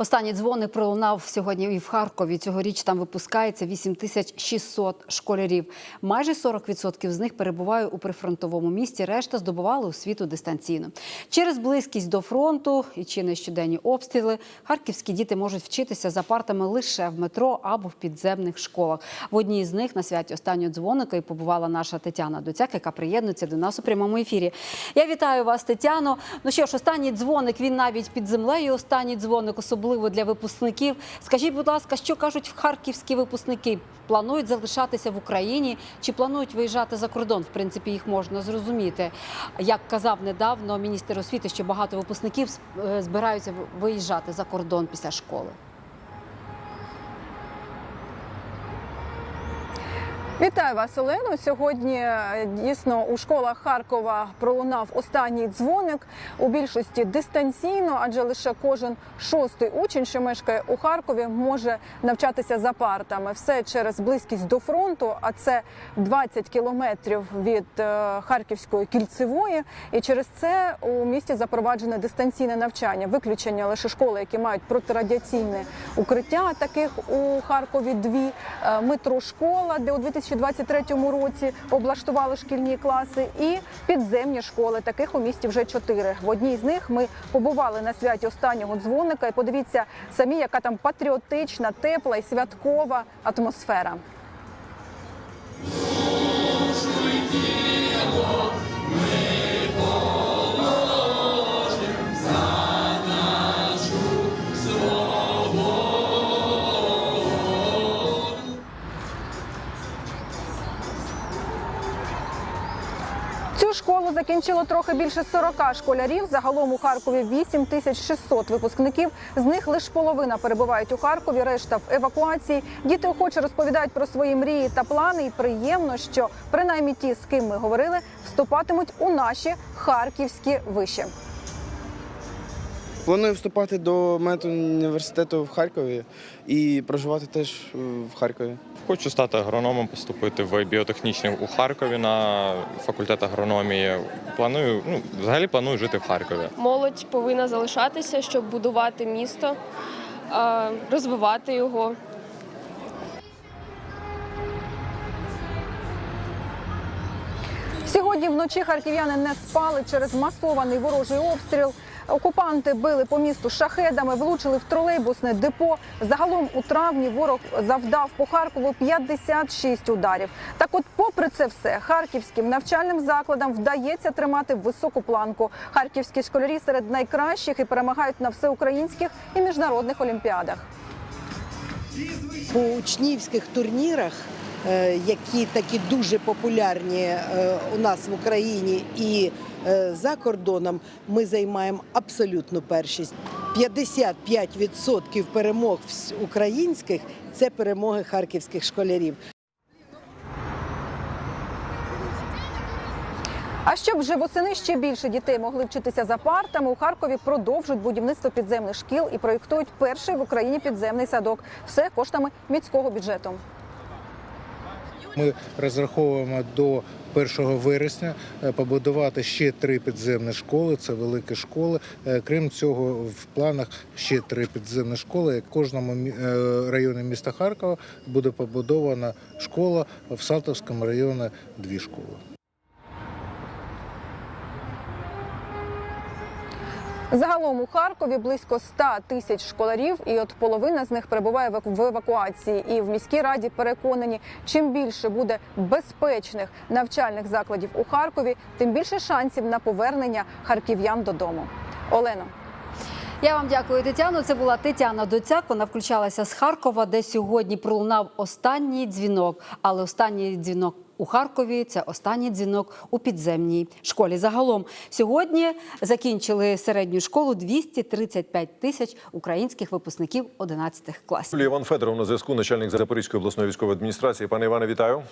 Останній дзвоник пролунав сьогодні і в Харкові. Цьогоріч там випускається 8600 школярів. Майже 40% з них перебуває у прифронтовому місті. Решта здобували освіту дистанційно. Через близькість до фронту і чи не щоденні обстріли харківські діти можуть вчитися за партами лише в метро або в підземних школах. В одній з них на святі останнього дзвоника і побувала наша Тетяна Доцяк, яка приєднується до нас у прямому ефірі. Я вітаю вас, Тетяно. Ну що ж, останній дзвоник він навіть під землею. Останній дзвоник, особливо для випускників. Скажіть, будь ласка, що кажуть харківські випускники? Планують залишатися в Україні чи планують виїжджати за кордон? В принципі, їх можна зрозуміти. Як казав недавно міністр освіти, що багато випускників е, збираються виїжджати за кордон після школи. Вітаю вас, Олено. Сьогодні е, дійсно у школах Харкова пролунав останній дзвоник у більшості дистанційно, адже лише кожен шостий учень, що мешкає у Харкові, може навчатися за партами. Все через близькість до фронту, а це 20 кілометрів від е, Харківської кільцевої. І через це у місті запроваджене дистанційне навчання. Виключення лише школи, які мають протирадіаційне укриття. Таких у Харкові дві Е, метрошкола, де у 2023 році облаштували шкільні класи, і підземні школи. Таких у місті вже чотири. В одній з них ми побували на святі останнього дзвоника. І подивіться самі, яка там патріотична, тепла і святкова атмосфера. Закінчило трохи більше 40 школярів. Загалом у Харкові 8600 випускників. З них лише половина перебувають у Харкові, решта в евакуації. Діти охоче розповідають про свої мрії та плани. І приємно, що принаймні ті, з ким ми говорили, вступатимуть у наші харківські виші. Планую вступати до медуніверситету в Харкові і проживати теж в Харкові. Хочу стати агрономом, поступити в біотехнічний у Харкові на факультет агрономії. Планую, ну, взагалі планую жити в Харкові. Молодь повинна залишатися, щоб будувати місто, розвивати його. Сьогодні вночі харків'яни не спали через масований ворожий обстріл. Окупанти били по місту шахедами, влучили в тролейбусне депо. Загалом у травні ворог завдав по Харкову 56 ударів. Так, от, попри це все, харківським навчальним закладам вдається тримати високу планку. Харківські школярі серед найкращих і перемагають на всеукраїнських і міжнародних олімпіадах. по учнівських турнірах, які такі дуже популярні е, у нас в Україні і е, за кордоном, ми займаємо абсолютну першість. 55% перемог українських це перемоги харківських школярів. А щоб вже восени ще більше дітей могли вчитися за партами, у Харкові продовжують будівництво підземних шкіл і проєктують перший в Україні підземний садок. Все коштами міського бюджету. Ми розраховуємо до 1 вересня е, побудувати ще три підземні школи. Це великі школи. Е, Крім цього, в планах ще три підземні школи. В кожному е, районі міста Харкова буде побудована школа в Салтовському районі дві школи. Загалом у Харкові близько 100 тисяч школярів, і от половина з них перебуває в- евакуації. І в міській раді переконані, чим більше буде безпечних навчальних закладів у Харкові, тим більше шансів на повернення харків'ян додому. Олено. Я вам дякую, Тетяно. Це була Тетяна Доцяк. Вона включалася з Харкова, де сьогодні пролунав останній дзвінок. Але останній дзвінок у Харкові це останній дзвінок у підземній школі. Загалом сьогодні закінчили середню школу 235 тисяч українських випускників 11 класів. Іван Федоров на зв'язку, начальник Запорізької обласної військової адміністрації. Пане Іване, вітаю.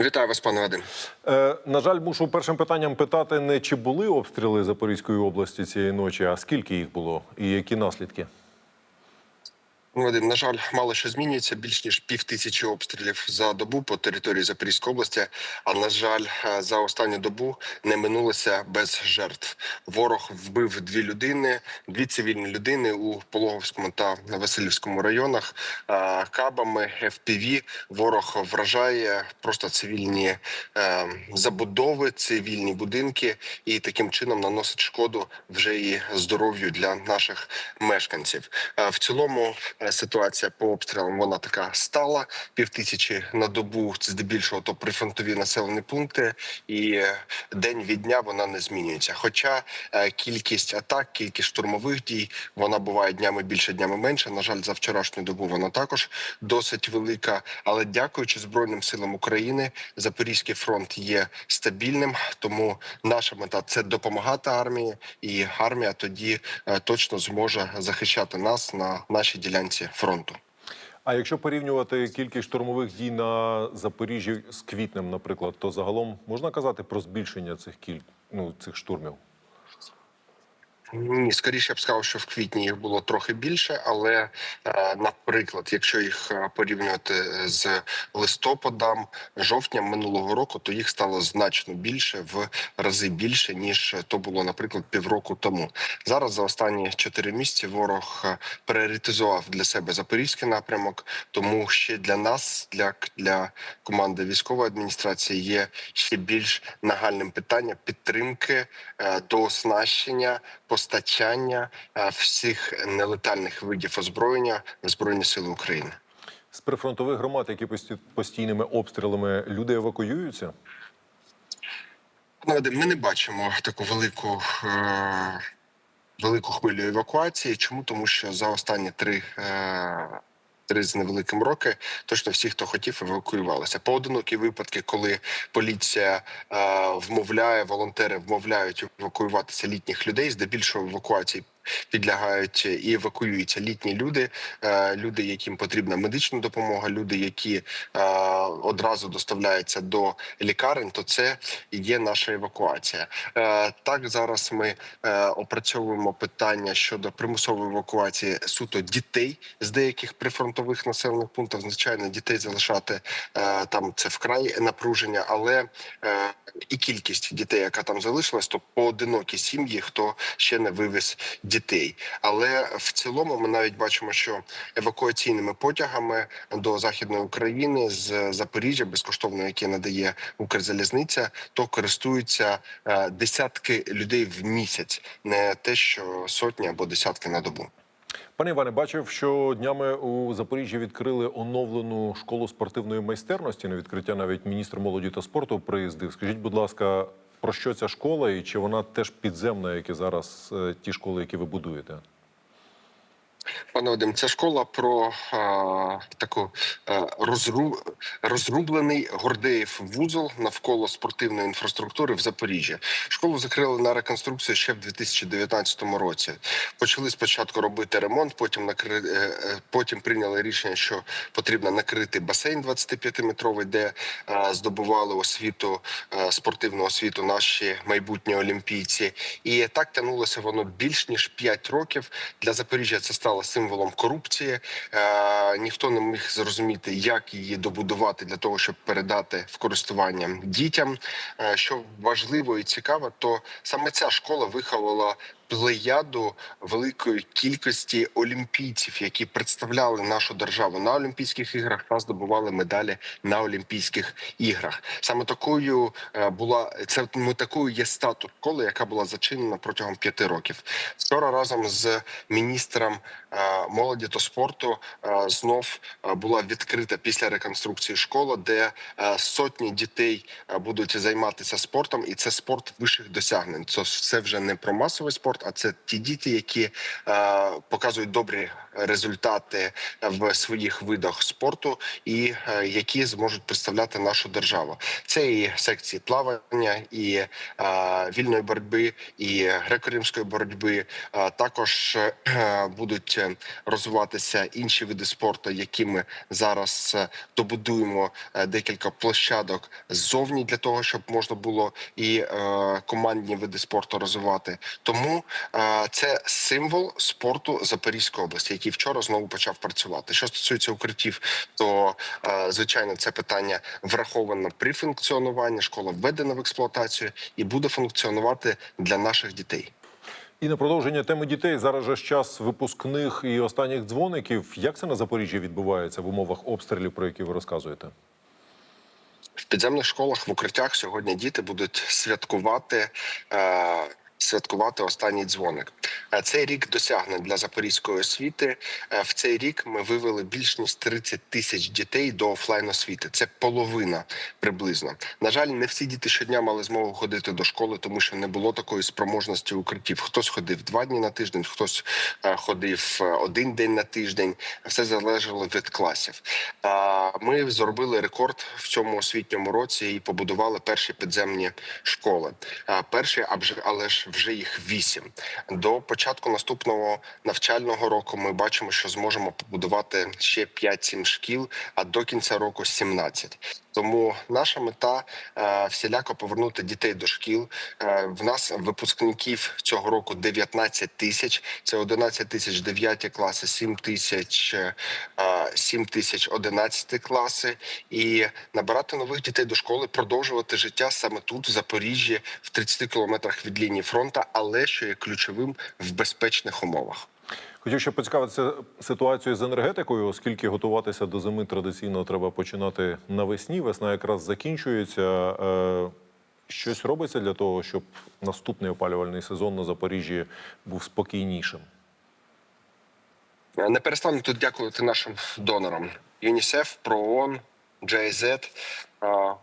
Вітаю вас, пане Вадим. Е, на жаль, мушу першим питанням питати не чи були обстріли Запорізької області цієї ночі, а скільки їх було і які наслідки? Ну, Вадим, на жаль, мало що змінюється. Більш ніж пів тисячі обстрілів за добу по території Запорізької області. А на жаль, е, за останню добу не минулося без жертв. Ворог вбив дві людини, дві цивільні людини у Пологовському та Васильівському районах. Кабами FPV ворог вражає просто цивільні е, забудови, цивільні будинки і таким чином наносить шкоду вже і здоров'ю для наших мешканців. Е, В цілому ситуація по обстрілам вона така стала. Пів тисячі на добу це здебільшого то прифронтові населені пункти, і е, день від дня вона не змінюється. Хоча е, кількість атак, кількість штурмових дій вона буває днями більше, днями менше. На жаль, за вчорашню добу вона також досить велика. Але дякуючи Збройним силам України, Запорізький фронт є стабільним. Тому наша мета це допомагати армії, і армія тоді е, точно зможе захищати нас на нашій ділянці фронту. А якщо порівнювати кількість штурмових дій на Запоріжжі з квітнем, наприклад, то загалом можна казати про збільшення цих кіль... ну, цих штурмів? Ні, скоріше я б сказав, що в квітні їх було трохи більше, але, е, наприклад, якщо їх е, порівнювати з листопадом, жовтням минулого року, то їх стало значно більше, в рази більше ніж то було, наприклад, півроку тому. Зараз за останні чотири місяці ворог е, пріоритизував для себе запорізький напрямок. Тому ще для нас, для, для команди військової адміністрації, є ще більш нагальним питання підтримки е, дооснащення, постачання е, всіх нелетальних видів озброєння в Збройні Сили України. З прифронтових громад, які постійними обстрілами люди евакуюються? Ми не бачимо таку велику. Е- Велику хвилю евакуації. Чому? Тому що за останні три, е- три з невеликим роки точно всі, хто хотів, евакуювалися. Поодинокі випадки, коли поліція е- вмовляє, волонтери вмовляють евакуюватися літніх людей, здебільшого евакуації підлягають і евакуюються літні люди, е, люди, яким потрібна медична допомога, люди, які е, одразу доставляються до лікарень, то це є наша евакуація. Е, Так зараз ми опрацьовуємо питання щодо примусової евакуації суто дітей з деяких прифронтових населених пунктів. Звичайно, дітей залишати там це вкрай напруження, але і кількість дітей, яка там залишилась, то поодинокі сім'ї, хто ще не вивез дітей. Але в цілому ми навіть бачимо, що евакуаційними потягами до західної України з Запоріжжя, безкоштовно, яке надає Укрзалізниця, то користуються е, десятки людей в місяць, не те, що сотні або десятки на добу. Пане Іване, бачив, що днями у Запоріжжі відкрили оновлену школу спортивної майстерності. На відкриття навіть міністр молоді та спорту приїздив. Скажіть, будь ласка, про що ця школа і чи вона теж підземна, як і зараз е, ті школи, які ви будуєте? Пане Вадим, ця школа про а, таку а, розру, розрублений Гордеїв вузол навколо спортивної інфраструктури в Запоріжжі. Школу закрили на реконструкцію ще в 2019 році. Почали спочатку робити ремонт, потім накри... е, е, потім прийняли рішення, що потрібно накрити басейн 25-метровий, де а, здобували освіту, а, спортивну освіту наші майбутні олімпійці. І так тягнулося воно більш ніж 5 років. Для Запоріжжя це стало символом корупції. Е, ніхто не міг зрозуміти, як її добудувати для того, щоб передати в користування дітям. Е, що важливо і цікаво, то саме ця школа виховала. Плеяду великої кількості олімпійців, які представляли нашу державу на Олімпійських іграх та здобували медалі на Олімпійських іграх. Саме такою е, була це ми такою є статус школи, яка була зачинена протягом п'яти років. Вчора разом з міністром е, молоді та спорту е, знов була відкрита після реконструкції школа, де сотні дітей будуть займатися спортом, і це спорт вищих досягнень. Це вже не про масовий спорт, а це ті діти, які е, показують добрі результати в своїх видах спорту, і е, які зможуть представляти нашу державу. Це і секції плавання, і е, вільної боротьби, і греко-римської боротьби. Е, також е, будуть буде розвиватися інші види спорту, які ми зараз е, добудуємо е, декілька площадок ззовні для того, щоб можна було і е, командні види спорту розвивати. Тому е, це символ спорту Запорізької області, який вчора знову почав працювати. Що стосується укриттів, то звичайно це питання враховано при функціонуванні. Школа введена в експлуатацію і буде функціонувати для наших дітей. І на продовження теми дітей зараз же час випускних і останніх дзвоників. Як це на Запоріжжі відбувається в умовах обстрілів, про які ви розказуєте? В підземних школах в укриттях сьогодні діти будуть святкувати. Е- Святкувати останній дзвоник. Е, Цей рік досягне для запорізької освіти. Е, В цей рік ми вивели більш ніж 30 тисяч дітей до офлайн освіти. Це половина приблизно. На жаль, не всі діти щодня мали змогу ходити до школи, тому що не було такої спроможності укриттів. Хтось ходив два дні на тиждень, хтось е, ходив один день на тиждень. Все залежало від класів. Ми зробили рекорд в цьому освітньому році і побудували перші підземні школи. Перші, але ж вже їх вісім. До початку наступного навчального року ми бачимо, що зможемо побудувати ще 5-7 шкіл, а до кінця року 17. Тому наша мета е, всіляко повернути дітей до шкіл. Е, в нас випускників цього року 19 тисяч. Це 11 тисяч 9 класи, 7 тисяч е, 7 тисяч 11 класи. І набирати нових дітей до школи, продовжувати життя саме тут, в Запоріжжі, в 30 кілометрах від лінії фронту, але що є ключовим в безпечних умовах. Хотів ще поцікавитися ситуацією з енергетикою, оскільки готуватися до зими традиційно треба починати навесні. Весна якраз закінчується. Е, Щось робиться для того, щоб наступний опалювальний сезон на Запоріжжі був спокійнішим. Не перестану тут дякувати нашим донорам: ЮНІСЕФ, ПРООН, GIZ, е,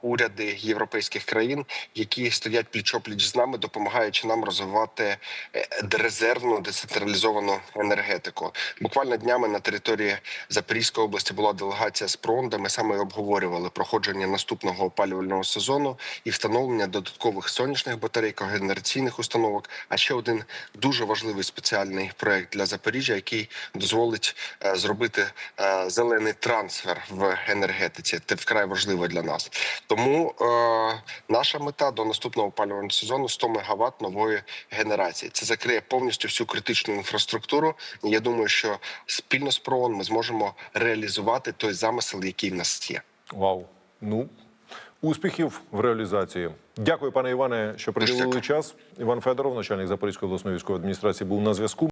уряди європейських країн, які стоять пліч-опліч з нами, допомагаючи нам розвивати е, резервну децентралізовану енергетику. Буквально днями на території Запорізької області була делегація з ПРООН, де ми саме обговорювали проходження наступного опалювального сезону і встановлення додаткових сонячних батарей, когенераційних установок. А ще один дуже важливий спеціальний проект для Запоріжжя, який дозволить е, зробити е, зелений трансфер в енергетиці. Це вкрай важливо для нас. Тому е, наша мета до наступного опалювального сезону 100 МВт нової генерації. Це закриє повністю всю критичну інфраструктуру. І я думаю, що спільно з ПРООН ми зможемо реалізувати той замисел, який в нас є. Вау! Ну, успіхів в реалізації. Дякую, пане Іване, що приділили час. Іван Федоров, начальник Запорізької обласної військової адміністрації, був на зв'язку.